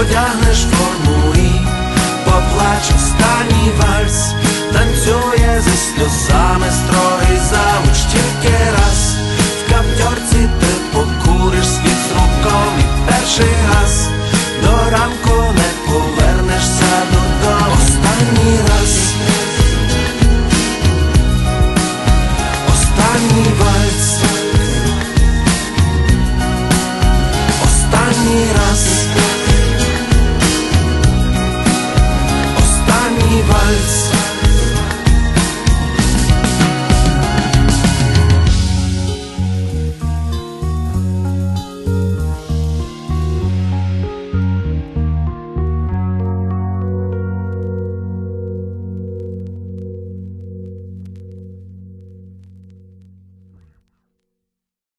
одягнеш форму і поплач останній вальс, танцює зі сльозами строгий замуч тільки раз, в каптьорці ти покуриш світ руком і перший раз, до ранку не повернешся додому останній раз, останній вальс.